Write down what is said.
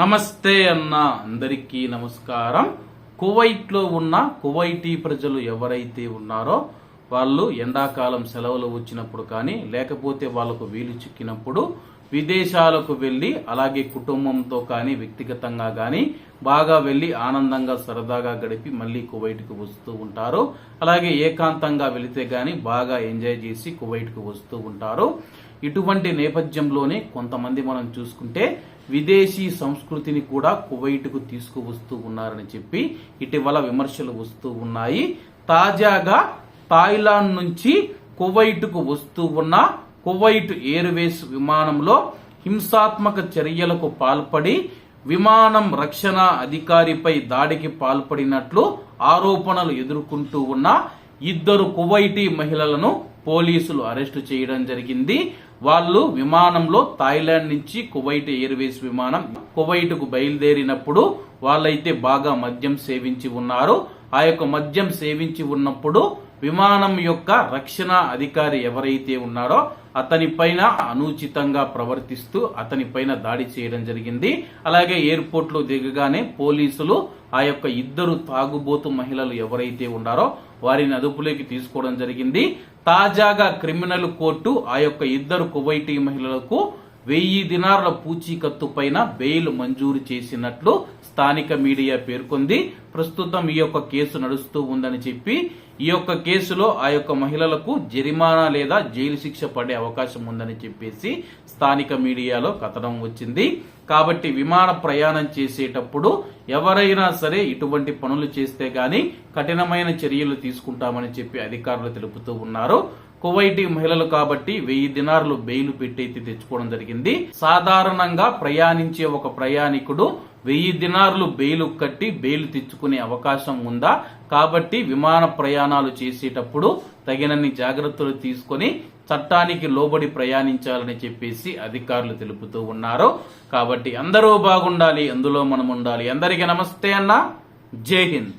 నమస్తే అన్న అందరికీ నమస్కారం. కువైట్లో ఉన్న కువైటీ ప్రజలు ఎవరైతే ఉన్నారో వాళ్ళు ఎండాకాలం సెలవులు వచ్చినప్పుడు కానీ లేకపోతే వాళ్ళకు వీలు చిక్కినప్పుడు విదేశాలకు వెళ్ళి అలాగే కుటుంబంతో కానీ వ్యక్తిగతంగా కానీ బాగా వెళ్ళి ఆనందంగా సరదాగా గడిపి మళ్ళీ కువైట్కు వస్తూ ఉంటారు. అలాగే ఏకాంతంగా వెళితే కానీ బాగా ఎంజాయ్ చేసి కువైట్కి వస్తూ ఉంటారు. ఇటువంటి నేపథ్యంలోనే కొంతమంది మనం చూసుకుంటే విదేశీ సంస్కృతిని కూడా కువైట్కు తీసుకువస్తూ ఉన్నారని చెప్పి ఇటీవల విమర్శలు వస్తూ ఉన్నాయి. తాజాగా థాయిలాండ్ నుంచి కువైట్కు వస్తూ ఉన్న కువైట్ ఎయిర్వేస్ విమానంలో హింసాత్మక చర్యలకు పాల్పడి విమానం రక్షణ అధికారిపై దాడికి పాల్పడినట్లు ఆరోపణలు ఎదుర్కొంటూ ఉన్న ఇద్దరు కువైటీ మహిళలను పోలీసులు అరెస్టు చేయడం జరిగింది. వాళ్ళు విమానంలో థాయిలాండ్ నుంచి కువైట్ ఎయిర్వేస్ విమానం కువైట్కు బయలుదేరినప్పుడు వాళ్ళైతే బాగా మద్యం సేవించి ఉన్నారు. ఆ యొక్క మద్యం సేవించి ఉన్నప్పుడు విమానం యొక్క రక్షణ అధికారి ఎవరైతే ఉన్నారో అతని పైన అనుచితంగా ప్రవర్తిస్తూ అతని పైన దాడి చేయడం జరిగింది. అలాగే ఎయిర్పోర్ట్లో దిగగానే పోలీసులు ఆ యొక్క ఇద్దరు తాగుబోతు మహిళలు ఎవరైతే ఉన్నారో వారిని అదుపులోకి తీసుకోవడం జరిగింది. తాజాగా క్రిమినల్ కోర్టు ఆ యొక్క ఇద్దరు కువైటీ మహిళలకు వెయ్యి దినార్ల పూచీకత్తు పైన బెయిల్ మంజూరు చేసినట్లు స్థానిక మీడియా పేర్కొంది. ప్రస్తుతం ఈ యొక్క కేసు నడుస్తూ ఉందని చెప్పి ఈ యొక్క కేసులో ఆ యొక్క మహిళలకు జరిమానా లేదా జైలు శిక్ష పడే అవకాశం ఉందని చెప్పేసి స్థానిక మీడియాలో కథనం వచ్చింది. కాబట్టి విమాన ప్రయాణం చేసేటప్పుడు ఎవరైనా సరే ఇటువంటి పనులు చేస్తే గాని కఠినమైన చర్యలు తీసుకుంటామని చెప్పి అధికారులు తెలుపుతూ ఉన్నారు. కువైటీ మహిళలు కాబట్టి వెయ్యి దినార్లు బెయిల్ పెట్టైతే తెచ్చుకోవడం జరిగింది. సాధారణంగా ప్రయాణించే ఒక ప్రయాణికుడు వెయ్యి దినార్లు బెయిలు కట్టి బెయిలు తెచ్చుకునే అవకాశం ఉందా? కాబట్టి విమాన ప్రయాణాలు చేసేటప్పుడు తగినన్ని జాగ్రత్తలు తీసుకొని చట్టానికి లోబడి ప్రయాణించాలని చెప్పేసి అధికారులు తెలుపుతూ ఉన్నారు. కాబట్టి అందరూ బాగుండాలి అందులో మనం ఉండాలి అందరికీ నమస్తే అన్న. జై హింద్.